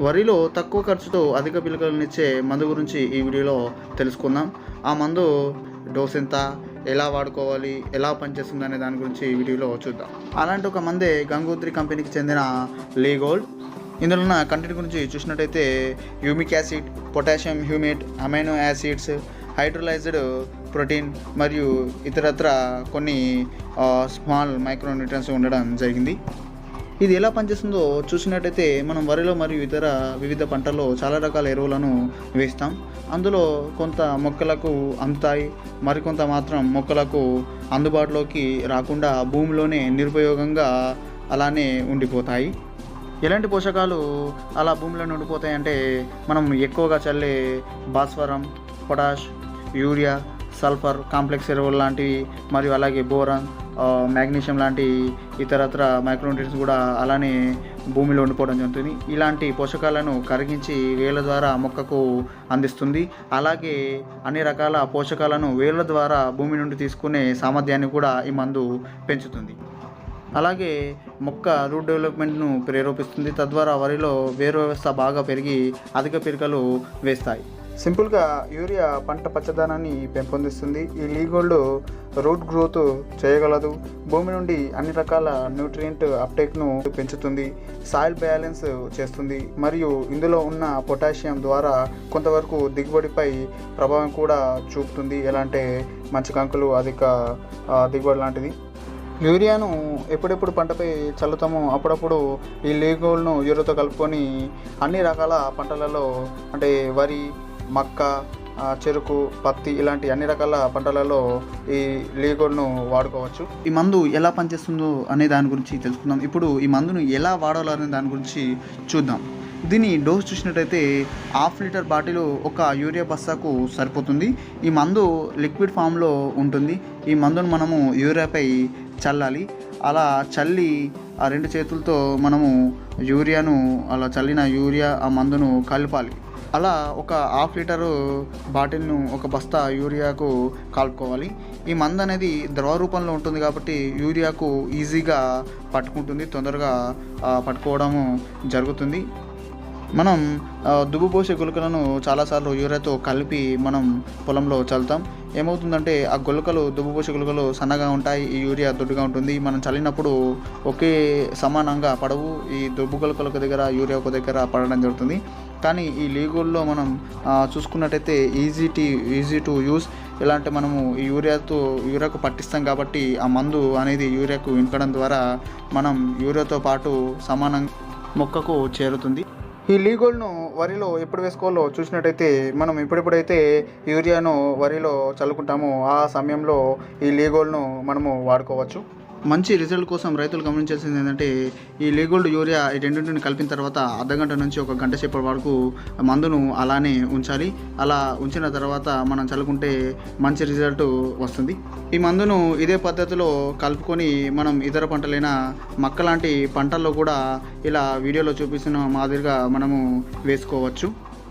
వరిలో తక్కువ ఖర్చుతో అధిక పిలకలనిచ్చే మందు గురించి ఈ వీడియోలో తెలుసుకుందాం. ఆ మందు డోస్ ఎంత ఎలా వాడుకోవాలి ఎలా పనిచేస్తుంది అనే దాని గురించి ఈ వీడియోలో చూద్దాం. అలాంటి ఒక మందే గంగోత్రి కంపెనీకి చెందిన లీగోల్డ్. ఇందులో ఉన్న కంటెంట్ గురించి చూసినట్టయితే humic acid potassium humate amino acids hydrolysed protein మరియు ఇతరత్ర కొన్ని స్మాల్ మైక్రోన్యూట్రియన్స్ ఉండడం జరిగింది. ఇది ఎలా పనిచేస్తుందో చూసినట్టయితే మనం వరిలో మరియు ఇతర వివిధ పంటల్లో చాలా రకాల ఎరువులను వేస్తాం. అందులో కొంత మొక్కలకు అందుతాయి మరికొంత మాత్రం మొక్కలకు అందుబాటులోకి రాకుండా భూమిలోనే నిరుపయోగంగా అలానే ఉండిపోతాయి. ఎలాంటి పోషకాలు అలా భూమిలో ఉండిపోతాయి అంటే మనం ఎక్కువగా చల్లే భాస్వరం పొటాష్ యూరియా సల్ఫర్ కాంప్లెక్స్ ఎరువులు లాంటివి మరియు అలాగే బోరాన్ మ్యాగ్నీషియం లాంటి ఇతరత్ర మైక్రోన్యూట్రియన్స్ కూడా అలానే భూమిలో ఉండిపోవడం జరుగుతుంది. ఇలాంటి పోషకాలను కరిగించి వేల ద్వారా మొక్కకు అందిస్తుంది. అలాగే అన్ని రకాల పోషకాలను వేల ద్వారా భూమి నుండి తీసుకునే సామర్థ్యాన్ని కూడా ఈ మందు పెంచుతుంది. అలాగే మొక్క రూట్ డెవలప్మెంట్ను ప్రేరేపిస్తుంది. తద్వారా వరిలో వేరు వ్యవస్థ బాగా పెరిగి అధిక పిరికలు వేస్తాయి. సింపుల్గా యూరియా పంట పచ్చదనాన్ని పెంపొందిస్తుంది. ఈ లీగోల్డ్ రూట్ గ్రోత్ చేయగలదు. భూమి నుండి అన్ని రకాల న్యూట్రియంట్ అప్టేక్ను పెంచుతుంది. సాయిల్ బ్యాలెన్స్ చేస్తుంది. మరియు ఇందులో ఉన్న పొటాషియం ద్వారా కొంతవరకు దిగుబడిపై ప్రభావం కూడా చూపుతుంది. ఎలా అంటే మంచి కంకులు అధిక దిగుబడి లాంటిది. యూరియాను ఎప్పుడెప్పుడు పంటపై చల్లుతామో అప్పుడప్పుడు ఈ లీగోల్ను యూరియాతో కలుపుకొని అన్ని రకాల పంటలలో అంటే వరి మక్క చెరుకు పత్తి ఇలాంటి అన్ని రకాల పంటలలో ఈ లీగోడ్ను వాడుకోవచ్చు. ఈ మందు ఎలా పనిచేస్తుందో అనే దాని గురించి తెలుసుకుందాం. ఇప్పుడు ఈ మందును ఎలా వాడాలో అనే దాని గురించి చూద్దాం. దీని డోస్ చూసినట్టయితే హాఫ్ లీటర్ బాటిల్ ఒక యూరియా బస్తాకు సరిపోతుంది. ఈ మందు లిక్విడ్ ఫామ్లో ఉంటుంది. ఈ మందును మనము యూరియాపై చల్లాలి. అలా చల్లి ఆ రెండు చేతులతో మనము యూరియాను అలా చల్లిన యూరియా ఆ మందును కలపాలి. అలా ఒక హాఫ్ లీటరు బాటిల్ను ఒక బస్తా యూరియాకు కలుపుకోవాలి. ఈ మందు అనేది ద్రవ రూపంలో ఉంటుంది కాబట్టి యూరియాకు ఈజీగా పట్టుకుంటుంది తొందరగా పట్టుకోవడము జరుగుతుంది. మనం దుబ్బు పోసే గుళికలను చాలాసార్లు యూరియాతో కలిపి మనం పొలంలో చల్లుతాం. ఏమవుతుందంటే ఆ గుళికలు దుబ్బు పోసే గుళికలు సన్నగా ఉంటాయి ఈ యూరియా దొడ్డుగా ఉంటుంది. మనం చల్లినప్పుడు ఒకే సమానంగా పడవు. ఈ దుబ్బు గుళికల దగ్గర యూరియా ఒక దగ్గర పడడం జరుగుతుంది. కానీ ఈ లీగోల్లో మనం చూసుకున్నట్టయితే easy T easy to use ఎలా అంటే మనము ఈ యూరియాతో యూరియాకు పట్టిస్తాం కాబట్టి ఆ మందు అనేది యూరియాకు ఇంకడం ద్వారా మనం యూరియాతో పాటు సమానం మొక్కకు చేరుతుంది. ఈ లీగోల్ను వరిలో ఎప్పుడు వేసుకోవాలో చూసినట్టయితే మనం ఎప్పుడెప్పుడైతే యూరియాను వరిలో చల్లుకుంటామో ఆ సమయంలో ఈ లీగోల్ను మనము వాడుకోవచ్చు. మంచి రిజల్ట్ కోసం రైతులు గమనించాల్సింది ఏంటంటే ఈ లీగోల్డ్ యూరియా ఈ రెండింటిని కలిపిన తర్వాత అర్ధగంట నుంచి ఒక గంట సేపటి వరకు మందును అలానే ఉంచాలి. అలా ఉంచిన తర్వాత మనం చల్లుకుంటే మంచి రిజల్ట్ వస్తుంది. ఈ మందును ఇదే పద్ధతిలో కలుపుకొని మనం ఇతర పంటలైన మక్క లాంటి పంటల్లో కూడా ఇలా వీడియోలో చూపిస్తున్న మాదిరిగా మనము వేసుకోవచ్చు.